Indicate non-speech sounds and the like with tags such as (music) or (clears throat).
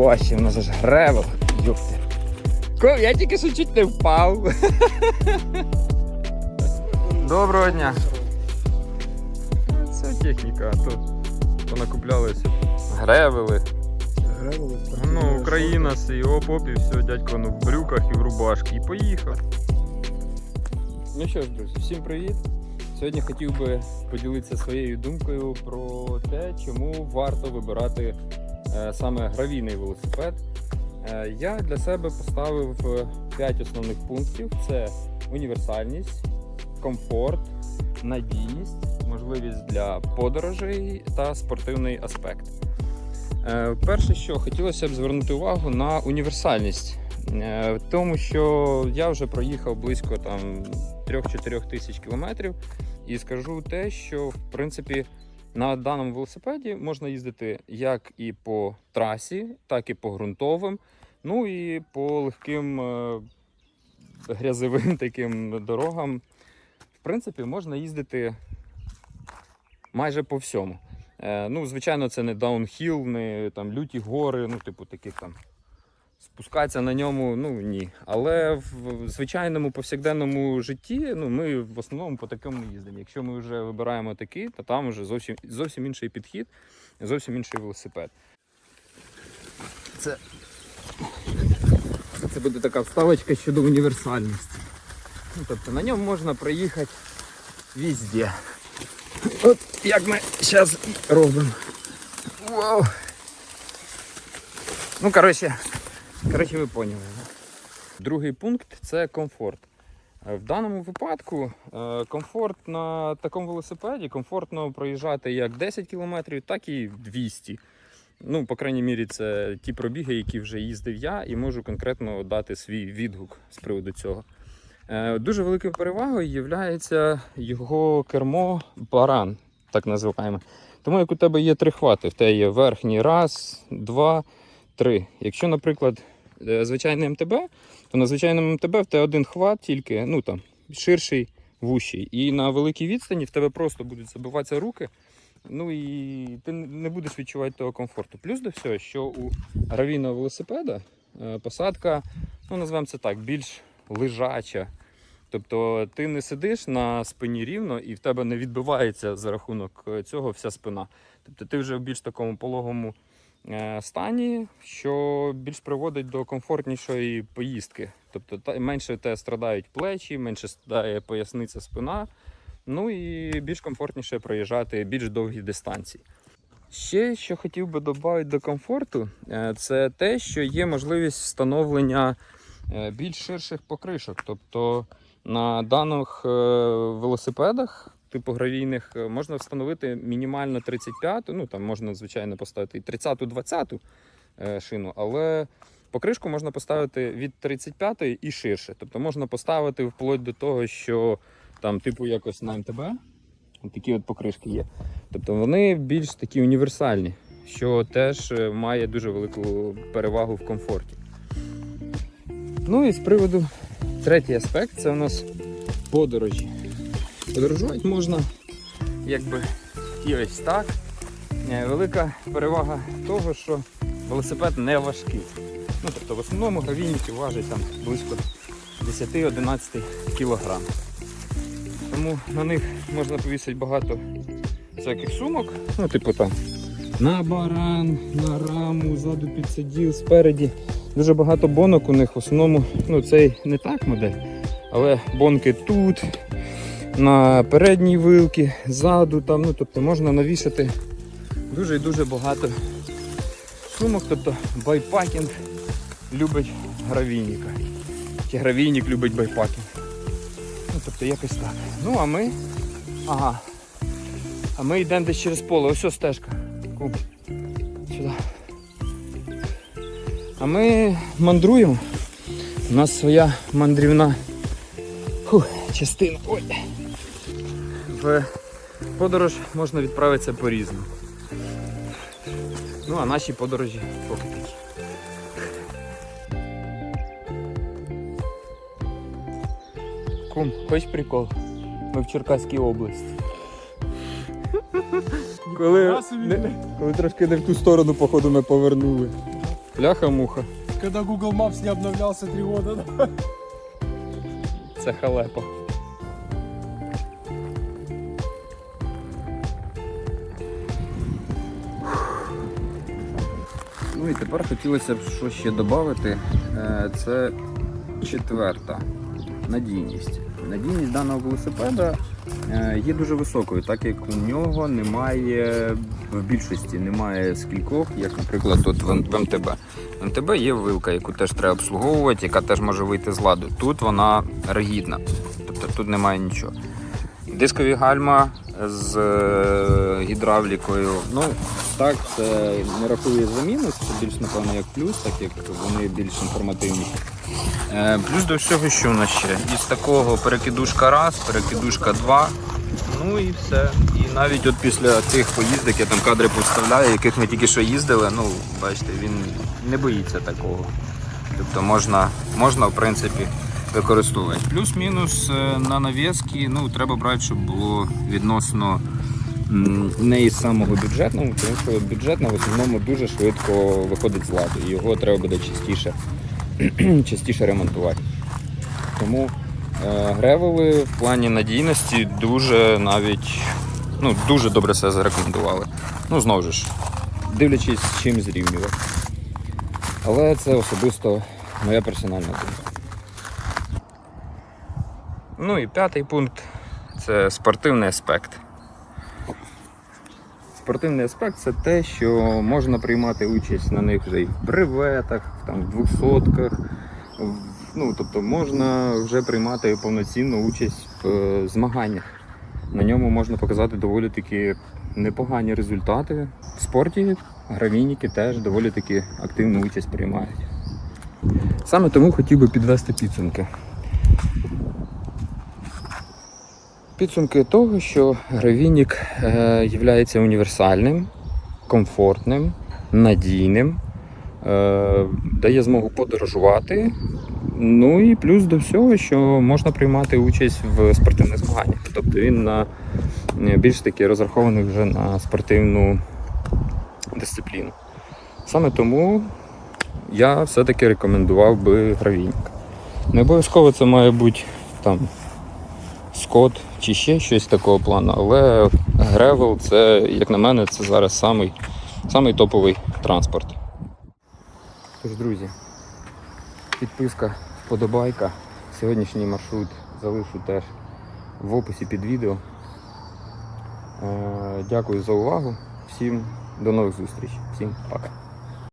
Воу. У нас аж гревел. Йопти. Ко, я тільки що чуть не впав. Доброго дня. Це техніка, а то понакуплялися. Гревели. Гревели, Ну, Україна, і оп, оп, і все, дядько ну, в брюках і в рубашці. І поїхав. Ну що ж, друзі, всім привіт. Сьогодні хотів би поділитися своєю думкою про те, чому варто вибирати саме гравійний велосипед. Е, я для себе поставив 5 основних пунктів: це універсальність, комфорт, надійність, можливість для подорожей та спортивний аспект. Е, Перше, що хотілося б звернути увагу на універсальність, Е, тому що я вже проїхав близько там 3-4 тисяч кілометрів, і скажу те, що в принципі на даному велосипеді можна їздити як і по трасі, так і по ґрунтовим, ну і по легким е, грязевим (laughs) таким дорогам. В принципі, можна їздити майже по всьому. Е, ну, звичайно, це не даунхіл, не там люті гори, ну, типу, таких там. Спускатися на ньому, ну ні. Але в звичайному повсякденному житті ну, ми в основному по такому їздимо. Якщо ми вже вибираємо такий, то там вже зовсім, зовсім інший підхід, зовсім інший велосипед. Це, це буде така вставочка щодо універсальності. Ну, тобто на ньому можна проїхати везде. От як ми зараз робимо. Вау. Ну, коротше, коротше, ви поняли. Другий пункт це комфорт. Е, В даному випадку е, комфорт на такому велосипеді комфортно проїжджати як 10 км, так і 200 Ну, по крайній мірі, це ті пробіги, які вже їздив я, і можу конкретно дати свій відгук з приводу цього. Е, Дуже великою перевагою є його кермо баран, так називаємо. Тому як у тебе є три хвати, в тебе є верхній раз, два, три. Якщо, наприклад, е, звичайний МТБ, то на звичайному МТБ в тебе один хват, тільки ну, там, ширший, вущий. І на великій відстані в тебе просто будуть забиватися руки. Ну і ти не будеш відчувати того комфорту. Плюс до всього, що у гравійного велосипеда е, посадка, ну називаємо це так, більш лежача. Тобто ти не сидиш на спині рівно і в тебе не відбивається за рахунок е, цього вся спина. Тобто ти вже в більш такому пологому стані, що більш приводить до комфортнішої поїздки. Тобто менше тебе страдають плечі, менше страдає поясниця спина. Ну і більш комфортніше проїжджати більш довгі дистанції. Ще що хотів би додати до комфорту, е, це те, що є можливість встановлення е, більш ширших покришок. Тобто на даних е, велосипедах, типу гравійних, е, можна встановити мінімально 35, ну там можна, звичайно, поставити і 30-20 е, шину, але покришку можна поставити від 35 і ширше. Тобто можна поставити вплоть до того, що там, типу, якось на МТБ, такі от покришки є. Тобто вони більш такі універсальні, що теж е, має дуже велику перевагу в комфорті. Ну і з приводу третій аспект це у нас подорожі. Подорожувати можна якби і ось так. Е, Велика перевага того, що велосипед не важкий. Ну, тобто в основному гравійники важать там близько 10-11 кг. Тому на них можна повісити багато всяких сумок. Ну, типу там на баран, на раму, ззаду підсиділ, спереді. Дуже багато бонок у них в основному, ну цей не так модель, але бонки тут, на передній вилці, ззаду, там, ну тобто можна навішати дуже і дуже багато сумок. Тобто байпакінг любить гравійника. Чи гравійник любить байпакінг. Ну, тобто якось так. Ну а ми. Ага. А ми йдемо десь через поле. Ось ось стежка. Куб. Сюди. А ми мандруємо. У нас своя мандрівна фух, частина. Ой. В подорож можна відправитися по-різному. Ну, а наші подорожі поки такі. Кум, хочеш прикол? Ми в Черкаській області. (laughs) Коли, не- коли трошки не в ту сторону, походу, ми повернули. Пляха-муха. Когда Google Maps не обновлялся три года. да? Це халепа. І тепер хотілося б що ще додати. Е, Це четверта надійність. Надійність даного велосипеда е, є дуже високою, так як у нього немає в більшості немає скількох, як, наприклад, тут в МТБ. В МТБ є вилка, яку теж треба обслуговувати, яка теж може вийти з ладу. Тут вона ригідна, тобто тут немає нічого. Дискові гальма з е, гідравлікою. Ну, так, це не рахує за мінус, це більш, напевно, як плюс, так як вони більш інформативні. Е, плюс до всього, що у нас ще? Із такого перекидушка раз, перекидушка два. Ну і все. І навіть от після тих поїздок я там кадри поставляю, яких ми тільки що їздили, ну, бачите, він не боїться такого. Тобто можна, можна в принципі, використовувати. Плюс-мінус е, на нав'язки, ну, треба брати, щоб було відносно не із самого бюджетного, тому що бюджетна в основному дуже швидко виходить з ладу. І його треба буде частіше, (clears throat) частіше ремонтувати. Тому е, гревели в плані надійності дуже навіть ну, дуже добре себе зарекомендували. Ну, знову ж, дивлячись, з чим зрівнювати. Але це особисто моя персональна думка. Ну і п'ятий пункт це спортивний аспект. Спортивний аспект це те, що можна приймати участь на них вже і в бреветах, там, в двохсотках. Ну, тобто можна вже приймати повноцінну участь в е, змаганнях. На ньому можна показати доволі таки непогані результати. В спорті гравійники теж доволі таки активну участь приймають. Саме тому хотів би підвести підсумки. Підсумки того, що гравійник е, є універсальним, комфортним, надійним, е, дає змогу подорожувати. Ну і плюс до всього, що можна приймати участь в спортивних змаганнях. Тобто він на е, більш таки розрахований вже на спортивну дисципліну. Саме тому я все-таки рекомендував би гравійник. Не обов'язково це має бути там скот чи ще щось такого плану, але гревел це, як на мене, це зараз самий, самий топовий транспорт. Тож, друзі, підписка, вподобайка. Сьогоднішній маршрут залишу теж в описі під відео. Е, Дякую за увагу. Всім до нових зустрічей. Всім пока.